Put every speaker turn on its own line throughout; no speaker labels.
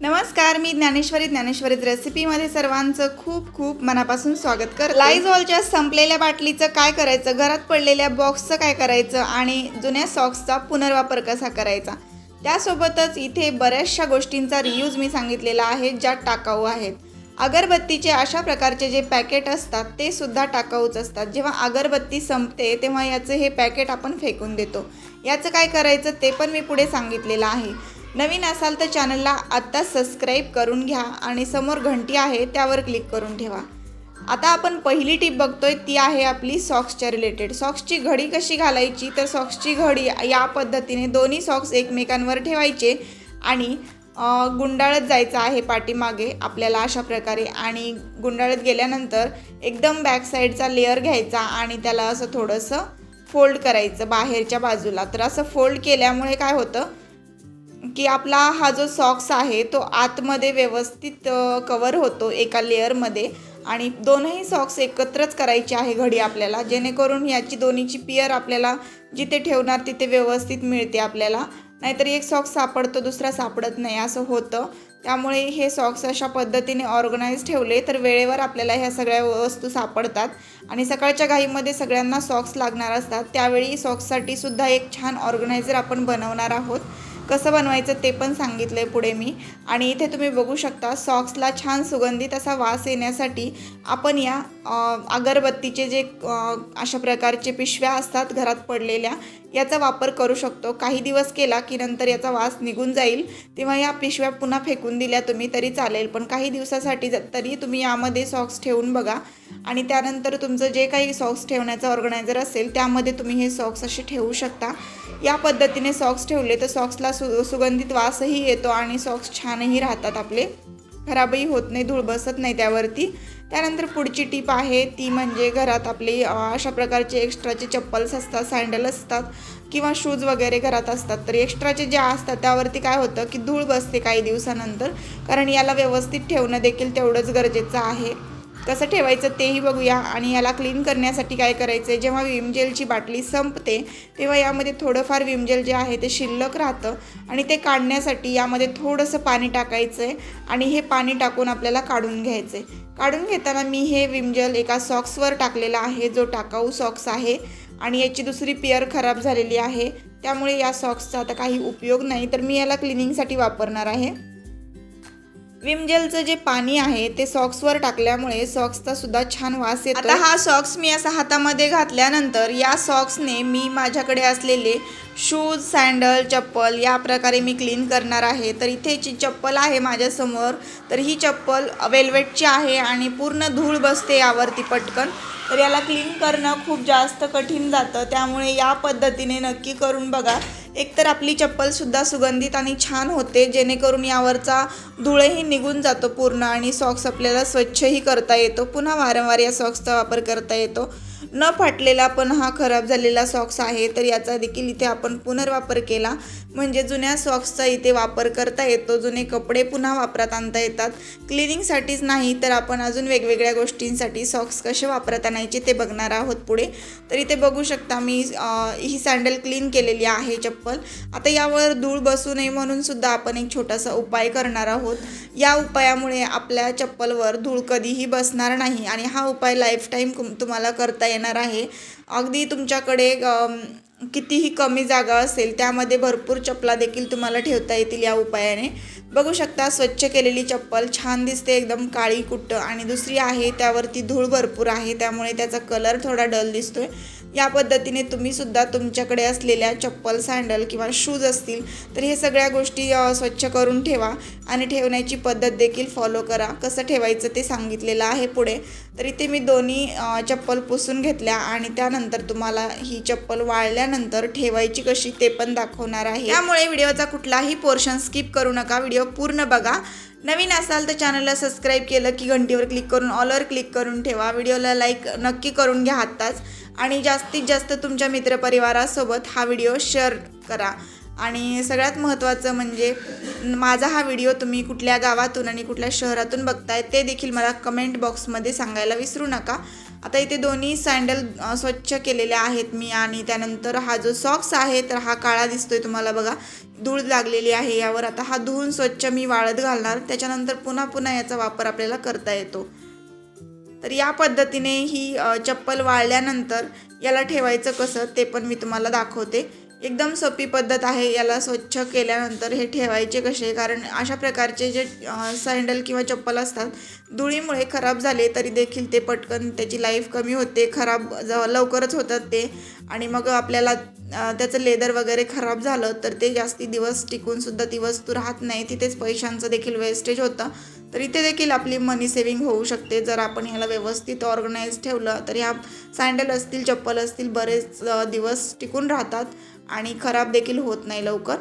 नमस्कार मी ज्ञानेश्वरी ज्ञानेश्वरीत रेसिपीमध्ये सर्वांचं खूप खूप मनापासून स्वागत कर लाईझॉलच्या संपलेल्या बाटलीचं काय करायचं घरात पडलेल्या बॉक्सचं काय करायचं आणि जुन्या सॉक्सचा पुनर्वापर कसा करायचा त्यासोबतच इथे बऱ्याचशा गोष्टींचा रियूज मी सांगितलेला आहे ज्या टाकाऊ आहेत. अगरबत्तीचे अशा प्रकारचे जे पॅकेट असतात ते सुद्धा टाकाऊच असतात. जेव्हा अगरबत्ती संपते तेव्हा याचं हे पॅकेट आपण फेकून देतो. याचं काय करायचं ते पण मी पुढे सांगितलेलं आहे. नवीन असाल तर चॅनलला आत्ता सबस्क्राईब करून घ्या आणि समोर घंटी आहे त्यावर क्लिक करून ठेवा. आता आपण पहिली टीप बघतोय ती आहे आपली सॉक्सच्या रिलेटेड. सॉक्सची घडी कशी घालायची? तर सॉक्सची घडी या पद्धतीने दोन्ही सॉक्स एकमेकांवर ठेवायचे आणि गुंडाळत जायचं आहे पाठीमागे आपल्याला अशा प्रकारे. आणि गुंडाळत गेल्यानंतर एकदम बॅक साईडचा लेअर घ्यायचा आणि त्याला असं थोडंसं फोल्ड करायचं बाहेरच्या बाजूला. तर असं फोल्ड केल्यामुळे काय होतं? की आपला हा जो सॉक्स आहे तो आतमध्ये व्यवस्थित कवर होतो एका लेअरमध्ये आणि दोनही सॉक्स एकत्रच करायचे आहे घडी आपल्याला जेणेकरून याची दोन्हीची पियर आपल्याला जिथे ठेवणार तिथे व्यवस्थित मिळते आपल्याला. नाहीतर एक सॉक्स सापडतो दुसरा सापडत नाही असं होतं. त्यामुळे हे सॉक्स अशा पद्धतीने ऑर्गनाईज ठेवले तर वेळेवर आपल्याला ह्या सगळ्या वस्तू सापडतात. आणि सकाळच्या घाईमध्ये सगळ्यांना सॉक्स लागणार असतात. त्यावेळी सॉक्ससाठी सुद्धा एक छान ऑर्गनायझर आपण बनवणार आहोत. कसं बनवायचं ते पण सांगितलं आहे पुढे मी. आणि इथे तुम्ही बघू शकता सॉक्सला छान सुगंधित असा वास येण्यासाठी आपण या अगरबत्तीचे जे अशा प्रकारचे पिशव्या असतात घरात पडलेल्या याचा वापर करू शकतो. काही दिवस केला की नंतर याचा वास निघून जाईल. तेव्हा या पिशव्या पुन्हा फेकून दिल्या तुम्ही तरी चालेल. पण काही दिवसासाठी ज- तरी तुम्ही यामध्ये सॉक्स ठेवून बघा. आणि त्यानंतर तुमचं जे काही सॉक्स ठेवण्याचं ऑर्गनायझर असेल त्यामध्ये तुम्ही हे सॉक्स असे ठेवू शकता. या पद्धतीने सॉक्स ठेवले तर सॉक्सला सु सुगंधित वासही येतो आणि सॉक्स छानही राहतात आपले. खराबही होत नाही धूळ बसत नाही त्यावरती. त्यानंतर पुढची टीप आहे ती म्हणजे घरात आपली अशा प्रकारचे एक्स्ट्राचे चप्पल्स असतात सँडल असतात किंवा शूज वगैरे घरात असतात तर एक्स्ट्राचे जे असतात त्यावरती काय होतं की धूळ बसते काही दिवसानंतर. कारण याला व्यवस्थित ठेवणं देखील तेवढंच गरजेचं आहे. कसं ठेवायचं तेही बघूया. आणि याला क्लीन करण्यासाठी काय करायचं आहे जेव्हा विम जेलची बाटली संपते तेव्हा यामध्ये थोडंफार विम जेल जे आहे ते शिल्लक राहतं आणि ते काढण्यासाठी यामध्ये थोडंसं पाणी टाकायचं आहे आणि हे पाणी टाकून आपल्याला काढून घ्यायचं आहे काढून घेताना मी हे विम जेल एका सॉक्सवर टाकलेला आहे जो टाकाऊ सॉक्स आहे. आणि याची दुसरी पेअर खराब झालेली आहे. त्यामुळे या सॉक्सचा आता काही उपयोग नाही. तर मी याला क्लिनिंगसाठी वापरणार आहे. विम जेलचं जे पाणी आहे ते सॉक्सवर टाकल्यामुळे सॉक्सचा सुद्धा छान वास येतो आता हा सॉक्स मी असा हातामध्ये घातल्यानंतर या सॉक्सने मी माझ्याकडे असलेले शूज सँडल चप्पल या प्रकारे मी क्लीन करणार आहे. तर इथे जी चप्पल आहे माझ्यासमोर तर ही चप्पल वेल्वेटची आहे आणि पूर्ण धूळ बसते यावरती पटकन. तर याला क्लीन करणं खूप जास्त कठीण जातं. त्यामुळे या पद्धतीने नक्की करून बघा. एकतर आपली चप्पलसुद्धा सुगंधित आणि छान होते जेणेकरून यावरचा धुळही निघून जातो पूर्ण आणि सॉक्स आपल्याला स्वच्छही करता येतो. पुन्हा वारंवार या सॉक्सचा वापर करता येतो. न फाटलेला पण हा खराब झालेला सॉक्स आहे तर याचा देखील इथे आपण पुनर्वापर केला. म्हणजे जुन्या सॉक्सचा इथे वापर करता येतो जुने कपडे पुन्हा वापरात आणता येतात. क्लिनिंगसाठीच नाही तर आपण अजून वेगवेगळ्या गोष्टींसाठी सॉक्स कसे वापरात आणायचे ते बघणार आहोत पुढे. तर इथे बघू शकता मी ही सँडल क्लीन केलेली आहे चप्पल. आता यावर धूळ बसू नये म्हणून सुद्धा आपण एक छोटासा उपाय करणार आहोत. या उपायामुळे आपल्या चप्पलवर धूळ कधीही बसणार नाही आणि हा उपाय लाईफ टाईम तुम्हाला करता येणार आहे. अगदी तुमच्याकडे कितीही कमी जागा असेल त्यामध्ये भरपूर चपला देखील तुम्हाला ठेवता येतील या उपायाने. बघू शकता स्वच्छ केलेली चप्पल छान दिसते एकदम काळी कुट्ट. आणि दुसरी आहे त्यावरती धूळ भरपूर आहे त्यामुळे त्याचा कलर थोडा डल दिसतोय. या पद्धतीने तुम्ही सुद्धा तुमच्याकडे असलेल्या चप्पल सँडल किंवा शूज असतील तर हे सगळ्या गोष्टी स्वच्छ करून ठेवा आणि ठेवण्याची पद्धत देखील फॉलो करा. कसं ठेवायचं ते सांगितलेलं आहे पुढे. तर इथे मी दोन्ही चप्पल पुसून घेतल्या आणि त्यानंतर तुम्हाला ही चप्पल वाळल्यानंतर ठेवायची कशी ते पण दाखवणार आहे. त्यामुळे व्हिडिओचा कुठलाही पोर्शन स्किप करू नका. व्हिडिओ पूर्ण बघा. नवीन असाल तर चॅनलला सबस्क्राईब केलं की घंटीवर क्लिक करून ऑलवर क्लिक करून ठेवा. व्हिडिओला लाईक नक्की करून घ्या आत्ताच. आणि जास्तीत जास्त तुमच्या मित्रपरिवारासोबत हा व्हिडिओ शेअर करा. आणि सगळ्यात महत्त्वाचं म्हणजे माझा हा व्हिडिओ तुम्ही कुठल्या गावातून आणि कुठल्या शहरातून बघताय ते देखील मला कमेंट बॉक्समध्ये सांगायला विसरू नका. आता इथे दोन्ही सँडल स्वच्छ केलेले आहेत मी आणि त्यानंतर हा जो सॉक्स आहे तर हा काळा दिसतोय तुम्हाला बघा. धूळ लागलेली आहे यावर आता हा धुवून स्वच्छ मी वाळत घालणार. त्याच्यानंतर पुन्हा पुन्हा याचा वापर आपल्याला करता येतो. तर या पद्धतीने ही चप्पल वाळल्यानंतर याला ठेवायचं कसं ते पण मी तुम्हाला दाखवते. एकदम सोपी पद्धत आहे याला स्वच्छ केल्यानंतर हे ठेवायचे कसे कारण अशा प्रकारचे जे सँडल किंवा चप्पल असतात धुळीमुळे खराब झाले तरी देखील ते पटकन त्याची लाईफ कमी होते खराब ज- लवकरच होतात ते. आणि मग आपल्याला त्याचं लेदर वगैरे खराब झालं तर ते जास्ती दिवस टिकूनसुद्धा ती वस्तू राहत नाही. तिथेच पैशांचं देखील वेस्टेज होतं. तर इथे देखील आपली मनी सेविंग होऊ शकते. जर आपण ह्याला व्यवस्थित ऑर्गनाईज ठेवलं तर ह्या सँडल असतील चप्पल असतील बरेच दिवस टिकून राहतात आणि खराब देखील होत नाही लवकर.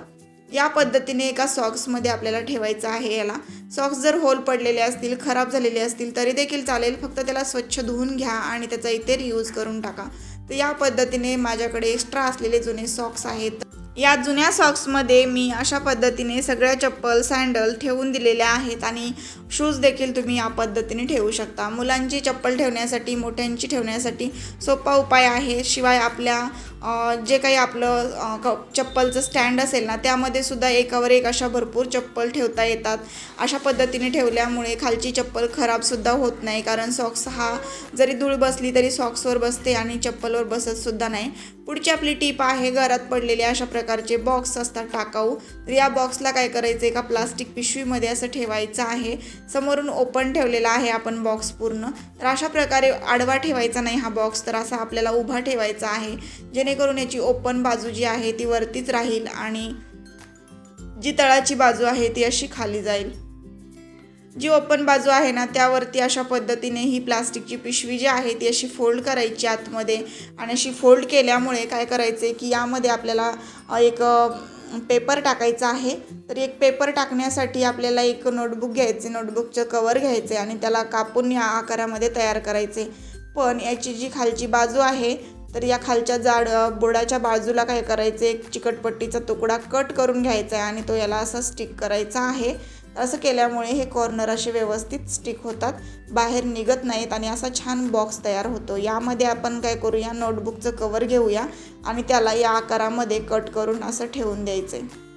या पद्धतीने एका सॉक्समध्ये आपल्याला ठेवायचं आहे याला. सॉक्स जर होल पडलेले असतील खराब झालेले असतील तरी देखील चालेल. फक्त त्याला स्वच्छ धुवून घ्या आणि त्याचा इतर यूज करून टाका. तर या पद्धतीने माझ्याकडे एक्स्ट्रा असलेले जुने सॉक्स आहेत. या जुन्या सॉक्समध्ये मी अशा पद्धतीने सगळ्या चप्पल सँडल ठेवून दिलेल्या आहेत आणि शूज देखील तुम्ही या पद्धतीने ठेवू शकता. मुलांची चप्पल ठेवण्यासाठी मोठ्यांची ठेवण्यासाठी सोपा उपाय आहे. शिवाय आपल्या जे काही आपलं क- चप्पलचं स्टँड असेल ना त्यामध्ये सुद्धा एकावर एक अशा भरपूर चप्पल ठेवता येतात. अशा पद्धतीने ठेवल्यामुळे खालची चप्पल खराबसुद्धा होत नाही. कारण सॉक्स हा जरी धूळ बसली तरी सॉक्सवर बसते आणि चप्पलवर बसतसुद्धा नाही. पुढची आपली टीप आहे घरात पडलेले अशा प्रकारचे बॉक्स असतात टाकाऊ. तर या बॉक्सला काय करायचं एका प्लास्टिक पिशवीमध्ये असं ठेवायचं आहे. समोरून ओपन ठेवलेला आहे आपण बॉक्स पूर्ण. तर अशा प्रकारे आडवा ठेवायचा नाही हा बॉक्स तर असा आपल्याला उभा ठेवायचा आहे. जेणेकरून याची ओपन बाजू जी आहे ती वरतीच राहील आणि जी तळाची बाजू आहे ती अशी खाली जाईल. जी ओपन बाजू आहे ना त्यावरती अशा पद्धतीने ही प्लास्टिकची पिशवी जी आहे ती अशी फोल्ड करायची आतमध्ये आणि अशी फोल्ड केल्यामुळे काय करायचं आहे की यामध्ये आपल्याला एक पेपर टाकायचा आहे. तर एक पेपर टाकण्यासाठी आपल्याला एक नोटबुक घ्यायचे नोटबुकचं कवर घ्यायचे आणि त्याला कापून या आकारामध्ये तयार करायचे पण याची जी खालची बाजू आहे तर या खालच्या जाड अ, बोर्डाच्या बाजूला काय करायचं एक चिकटपट्टीचा तुकडा कट करून घ्यायचा आहे आणि तो याला असा स्टिक करायचा आहे. असं केल्यामुळे हे कॉर्नर असे व्यवस्थित स्टिक होतात. बाहेर निघत नाहीत आणि असा छान बॉक्स तयार होतो. यामध्ये आपण काय करूया? नोटबुकचं कवर घेऊया आणि त्याला या आकारामध्ये कट करून असं ठेवून द्यायचं आहे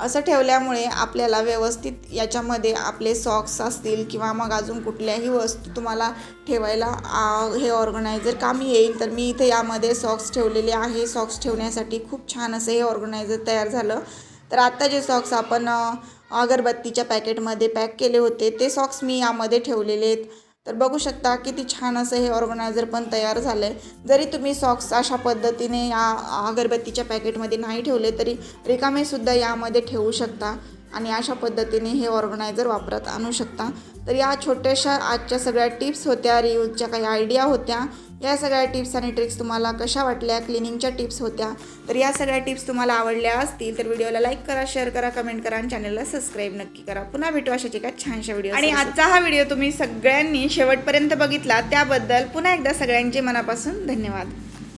असं ठेवल्यामुळे आपल्याला व्यवस्थित याच्यामध्ये आपले सॉक्स असतील किंवा मग अजून कुठल्याही वस्तू तुम्हाला ठेवायला आ, हे ऑर्गनायझर कामी येईल. तर मी इथे यामध्ये सॉक्स ठेवलेले आहे. सॉक्स ठेवण्यासाठी खूप छान असं हे ऑर्गनायझर तयार झालं. तर आत्ता जे सॉक्स आपण अगरबत्तीच्या पॅकेटमध्ये पॅक केले होते ते सॉक्स मी यामध्ये ठेवलेले आहेत. तर बघू शकता किती छान असं हे ऑर्गनायझर पण तयार झालं आहे जरी तुम्ही सॉक्स अशा पद्धतीने या अगरबत्तीच्या पॅकेटमध्ये नाही ठेवले तरी रिकामेसुद्धा यामध्ये ठेवू शकता आणि अशा पद्धतीने हे ऑर्गनायझर वापरात आणू शकता. तर या छोट्याशा आजच्या सगळ्या टिप्स होत्या रियूजच्या काही आयडिया होत्या. या सगळ्या टिप्स आणि ट्रिक्स तुम्हाला कशा वाटल्या? क्लिनिंगच्या टिप्स होत्या. तर या सगळ्या टिप्स तुम्हाला आवडल्या असतील तर व्हिडिओला लाईक करा शेअर करा कमेंट करा आणि चॅनलला सबस्क्राईब नक्की करा. पुन्हा भेटू अशाच एका छानशा व्हिडिओ आणि आजचा हा व्हिडिओ तुम्ही सगळ्यांनी शेवटपर्यंत बघितला त्याबद्दल पुन्हा एकदा सगळ्यांचे मनापासून धन्यवाद.